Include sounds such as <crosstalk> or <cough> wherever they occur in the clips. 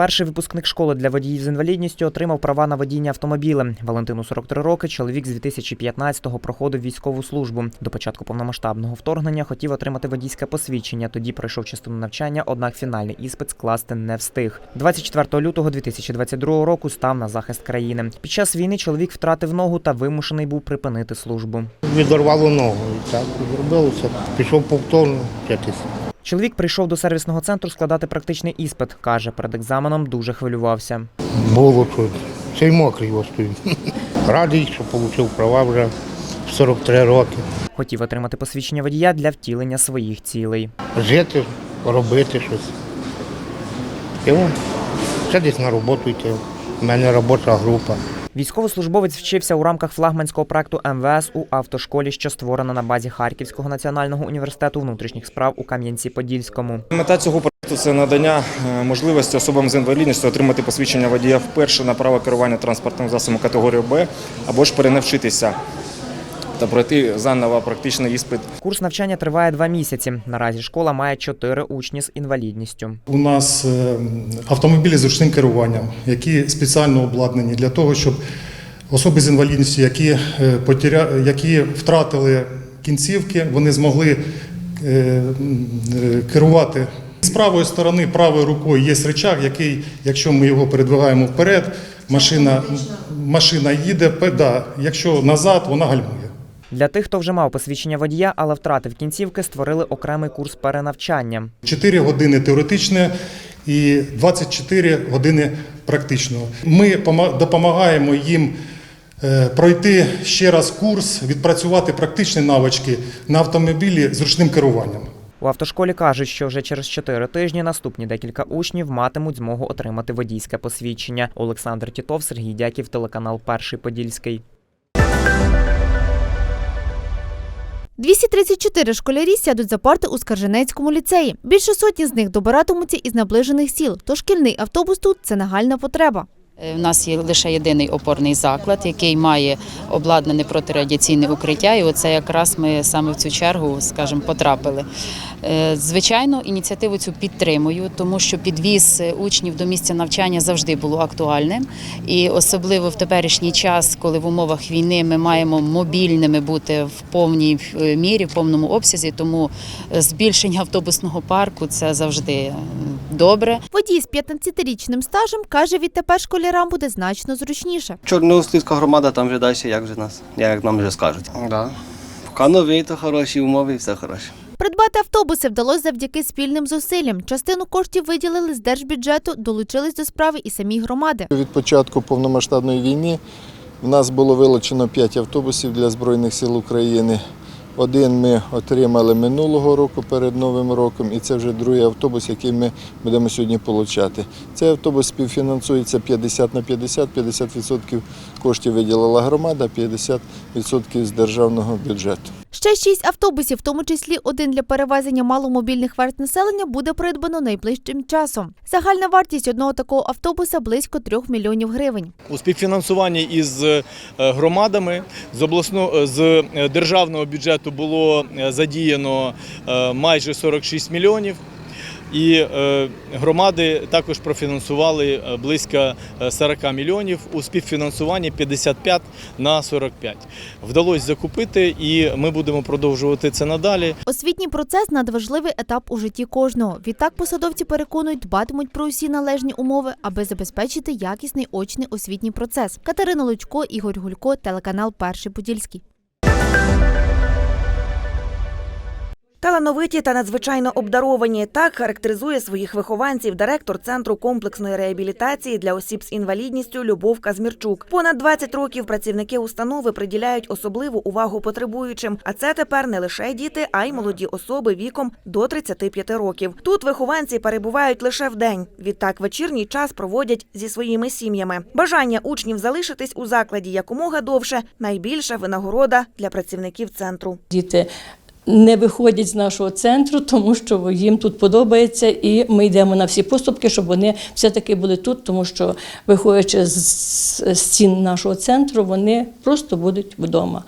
Перший випускник школи для водіїв з інвалідністю отримав права на водіння автомобілем. Валентину 43 роки. Чоловік з 2015-го проходив військову службу. До початку повномасштабного вторгнення хотів отримати водійське посвідчення. Тоді пройшов частину навчання, однак фінальний іспит скласти не встиг. 24 лютого 2022 року став на захист країни. Під час війни чоловік втратив ногу та вимушений був припинити службу. Відорвало ногу. Так зробилося. Пішов повторно вчитися. Чоловік прийшов до сервісного центру складати практичний іспит. каже, перед екзаменом дуже хвилювався. Було чуть. Ще й мокрий стою. <laughs> Радий, що отримав права вже в 43 роки. Хотів отримати посвідчення водія для втілення своїх цілей. Жити, робити щось. І ще десь на роботу йти. У мене робоча група. Військовослужбовець вчився у рамках флагманського проекту МВС у автошколі, що створена на базі Харківського національного університету внутрішніх справ у Кам'янці-Подільському. Мета цього проекту це надання е, можливості особам з інвалідністю отримати посвідчення водія вперше на право керування транспортним засобом категорії Б або ж перенавчитися та пройти заново практичний іспит. Курс навчання триває два місяці. Наразі школа має чотири учні з інвалідністю. У нас е, автомобілі з ручним керуванням, які спеціально обладнані для того, щоб особи з інвалідністю, які, е, потеря- які втратили кінцівки, вони змогли е, керувати. З правої сторони, правою рукою є рычаг, який, якщо ми його передвигаємо вперед, машина, машина їде, да, якщо назад, вона гальмує. Для тих, хто вже мав посвідчення водія, але втратив кінцівки, створили окремий курс перенавчання. 4 години теоретичне і 24 години практичного. Ми пома- допомагаємо їм е, пройти ще раз курс, відпрацювати практичні навички на автомобілі з ручним керуванням. У автошколі кажуть, що вже через чотири тижні наступні декілька учнів матимуть змогу отримати водійське посвідчення. Олександр Тітов, Сергій Дяків, телеканал Перший Подільський. 234 школярі сядуть за парти у Скарженецькому ліцеї. Більше сотні з них добиратимуться із наближених сіл, то шкільний автобус тут це нагальна потреба. У нас є лише єдиний опорний заклад, який має обладнане протирадіаційне укриття, і оце якраз ми саме в цю чергу, скажімо, потрапили. Е, Звичайно, ініціативу цю підтримую, тому що підвіз учнів до місця навчання завжди було актуальним. І особливо в теперішній час, коли в умовах війни ми маємо мобільними бути в повній е, мірі, в повному обсязі, тому е, збільшення автобусного парку це завжди е, добре. Водій з 15-річним стажем каже, відтепер школярам буде значно зручніше. Чорноуслівська громада, там вже далі, як же нас, як нам вже скажуть. Да. Поки новий, то хороші умови і все хороше. Придбати автобуси вдалося завдяки спільним зусиллям. Частину коштів виділили з держбюджету, долучились до справи і самі громади. Від початку повномасштабної війни в нас було вилучено 5 автобусів для Збройних сил України. Один ми отримали минулого року перед Новим роком, і це вже другий автобус, який ми будемо сьогодні отримати. Цей автобус співфінансується 50 на 50, 50% коштів виділила громада, 50% з державного бюджету. Ще шість автобусів, в тому числі один для перевезення маломобільних верст населення, буде придбано найближчим часом. Загальна вартість одного такого автобуса близько трьох мільйонів гривень. У співфінансуванні із е, громадами з обласного з е, державного бюджету було е, задіяно е, майже 46 мільйонів. І е, громади також профінансували е, близько е, 40 мільйонів у співфінансуванні 55 на 45. Вдалося закупити, і ми будемо продовжувати це надалі. Освітній процес надважливий етап у житті кожного. Відтак посадовці переконують, дбатимуть про усі належні умови, аби забезпечити якісний очний освітній процес. Катерина Лучко, Ігор Гулько, телеканал Перший Подільський. Талановиті та надзвичайно обдаровані так характеризує своїх вихованців директор центру комплексної реабілітації для осіб з інвалідністю Любов Казмірчук. Понад 20 років працівники установи приділяють особливу увагу потребуючим. А це тепер не лише діти, а й молоді особи віком до 35 років. Тут вихованці перебувають лише в день. Відтак вечірній час проводять зі своїми сім'ями. Бажання учнів залишитись у закладі якомога довше найбільша винагорода для працівників центру. Діти не виходять з нашого центру, тому що їм тут подобається, і ми йдемо на всі поступки, щоб вони все-таки були тут, тому що, виходячи з стін нашого центру, вони просто будуть вдома.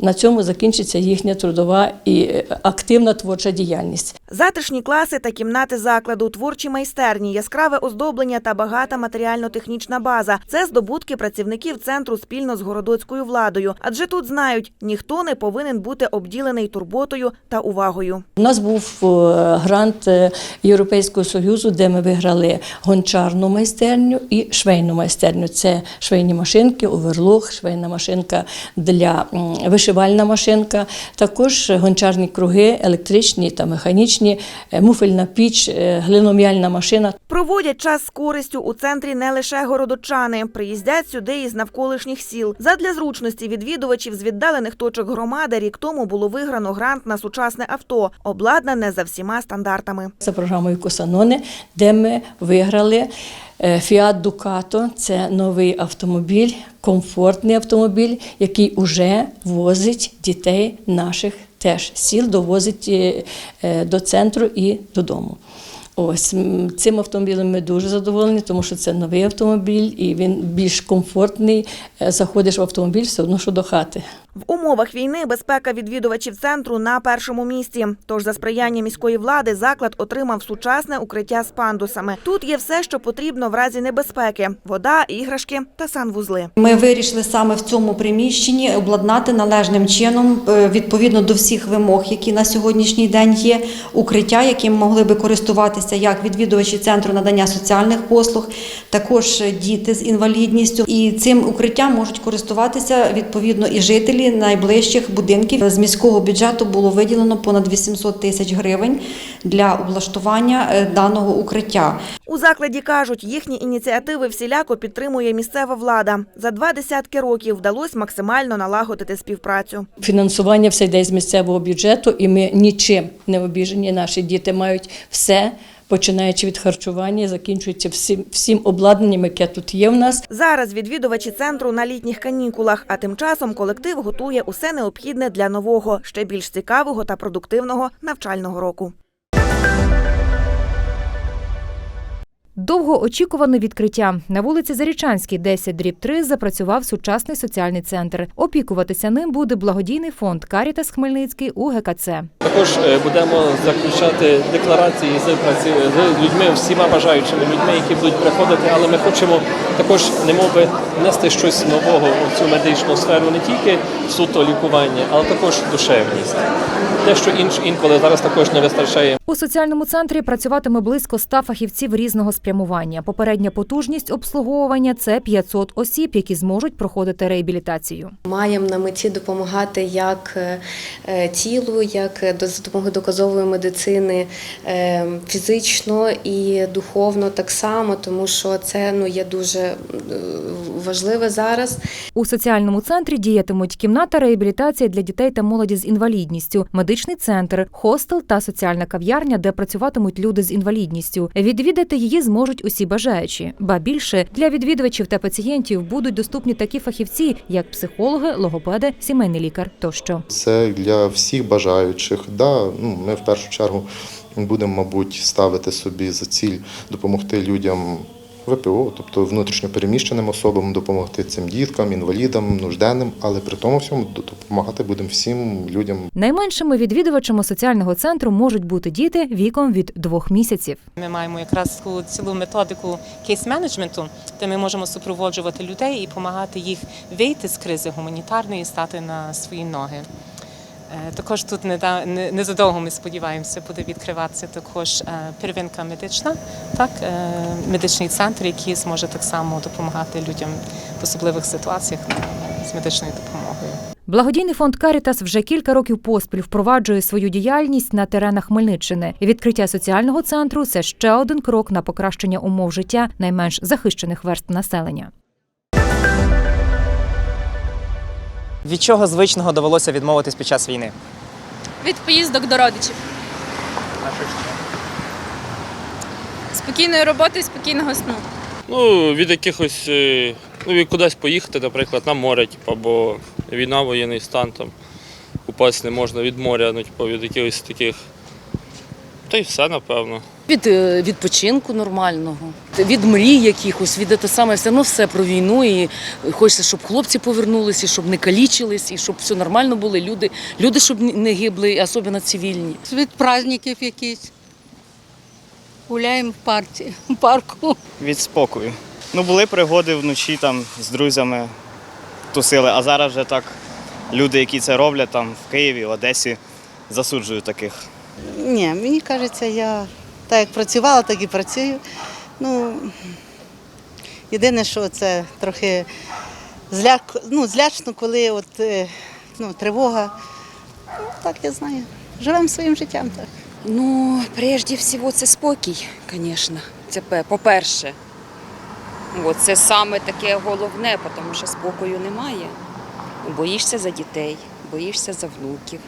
На цьому закінчиться їхня трудова і е, активна творча діяльність. Затишні класи та кімнати закладу, творчі майстерні, яскраве оздоблення та багата матеріально-технічна база це здобутки працівників центру спільно з городоцькою владою. Адже тут знають, ніхто не повинен бути обділений турботою та увагою. У нас був е, грант е, Європейського Союзу, де ми виграли гончарну майстерню і швейну майстерню. Це швейні машинки, оверлог, швейна машинка для м, вишивальна машинка, також гончарні круги, електричні та механічні, е, муфельна піч, е, глином'яльна машина. Проводять час з користю у центрі не лише городочани. Приїздять сюди із навколишніх сіл. Задля зручності відвідувачів з віддалених точок громади рік тому було виграно грант на сучасне авто, обладнане за всіма стандартами. за програмою Косанони, де ми виграли е, Fiat Ducato. Це новий автомобіль, комфортний автомобіль, який уже возить дітей наших теж сіл, довозить е, е, до центру і додому. Ось цим автомобілем ми дуже задоволені, тому що це новий автомобіль і він більш комфортний. Е, Заходиш в автомобіль все одно, що до хати. В умовах війни безпека відвідувачів центру на першому місці. Тож за сприяння міської влади заклад отримав сучасне укриття з пандусами. Тут є все, що потрібно в разі небезпеки: вода, іграшки та санвузли. Ми вирішили саме в цьому приміщенні обладнати належним чином е, відповідно до всіх вимог, які на сьогоднішній день є, укриття, яким могли би користуватися як відвідувачі центру надання соціальних послуг, також діти з інвалідністю. І цим укриттям можуть користуватися відповідно і жителі найближчих будинків. З міського бюджету було виділено понад 800 тисяч гривень для облаштування е, даного укриття. У закладі кажуть, їхні ініціативи всіляко підтримує місцева влада. За два десятки років вдалося максимально налагодити співпрацю. Фінансування все йде з місцевого бюджету, і ми нічим не обіжені. Наші діти мають все, починаючи від харчування, закінчується всім, всім обладнанням, яке тут є в нас. Зараз відвідувачі центру на літніх канікулах, а тим часом колектив готує усе необхідне для нового, ще більш цікавого та продуктивного навчального року. Довгоочікуване відкриття на вулиці Зарічанській, 10 дріб 3, запрацював сучасний соціальний центр. Опікуватися ним буде благодійний фонд Карітас Хмельницький у ГКЦ. Також е, будемо заключати декларації з людьми, всіма бажаючими людьми, які будуть приходити. Але ми хочемо також немови внести щось нового у цю медичну сферу, не тільки суто лікування, але також душевність. Те, що інш інколи зараз також не вистачає У соціальному центрі працюватиме близько 100 фахівців різного спрямування. Попередня потужність обслуговування це 500 осіб, які зможуть проходити реабілітацію. Маємо на меті допомагати як е, е, тілу, як е, за допомогою доказової медицини фізично і духовно так само, тому що це ну є дуже важливе зараз. У соціальному центрі діятимуть кімната реабілітації для дітей та молоді з інвалідністю, медичний центр, хостел та соціальна кав'ярня, де працюватимуть люди з інвалідністю. Відвідати її зможуть усі бажаючі. Ба більше для відвідувачів та пацієнтів будуть доступні такі фахівці, як психологи, логопеди, сімейний лікар тощо. Це для всіх бажаючих. Да, ну, ми в першу чергу будемо, мабуть, ставити собі за ціль допомогти людям ВПО, тобто внутрішньо переміщеним особам, допомогти цим діткам, інвалідам, нужденним, але при тому всьому допомагати будемо всім людям Найменшими відвідувачами соціального центру можуть бути діти віком від двох місяців. Ми маємо якраз цілу методику кейс-менеджменту, де ми можемо супроводжувати людей і допомагати їх вийти з кризи гуманітарної і стати на свої ноги. Е, Також тут незадовго ми сподіваємося, буде відкриватися також е, первинка медична, так е, медичний центр, який зможе так само допомагати людям в особливих ситуаціях з медичною допомогою. Благодійний фонд Карітас вже кілька років поспіль впроваджує свою діяльність на теренах Хмельниччини. Відкриття соціального центру це ще один крок на покращення умов життя найменш захищених верств населення. Від чого звичного довелося відмовитись під час війни? Від поїздок до родичів. Спокійної роботи і спокійного сну. Ну, від якихось, е, ну, від кудись поїхати, наприклад, на море, типу, або війна, воєнний стан, там, купатися не можна від моря, ну, типу, від якихось таких Та й все, напевно. Від е, відпочинку нормального, від мрій якихось, від те саме все одно все про війну. І хочеться, щоб хлопці повернулися, щоб не калічились, і щоб все нормально було. Люди, люди щоб не гибли, особливо цивільні. Від праздників якісь. Гуляємо в парці, в парку. від спокою. Ну, були пригоди вночі там з друзями тусили, а зараз вже так люди, які це роблять там в Києві, в Одесі, засуджують таких. Ні, мені кажеться, я так як працювала, так і працюю. Ну, єдине, що це трохи зляк, ну, злячно, коли от, е, ну, тривога. Ну, так я знаю. Живемо своїм життям. Так. Ну, прежде всього, це спокій, звісно. Це по-перше. Це саме таке головне, тому що спокою немає. Боїшся за дітей, боїшся за внуків,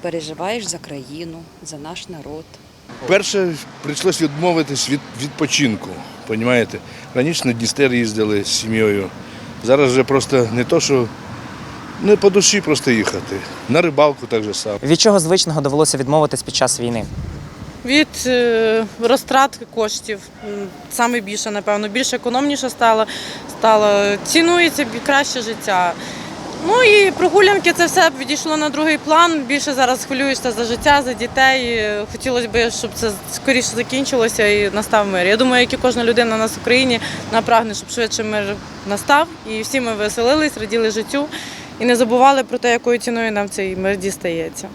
переживаєш за країну, за наш народ. Перше прийшлось відмовитись від відпочинку. Понімаєте? Раніше на Дністер їздили з сім'єю. Зараз вже просто не то, що не по душі просто їхати. На рибалку так же само. Від чого звичного довелося відмовитись під час війни? Від е, розтрат коштів саме більше, напевно, більш економніше стало, стало цінується краще життя. Ну і прогулянки це все відійшло на другий план. Більше зараз хвилюєшся за життя, за дітей. Хотілося б, щоб це скоріше закінчилося і настав мир. Я думаю, як і кожна людина у нас в Україні напрагне, щоб швидше мир настав, і всі ми веселились, раділи життю і не забували про те, якою ціною нам цей мир дістається.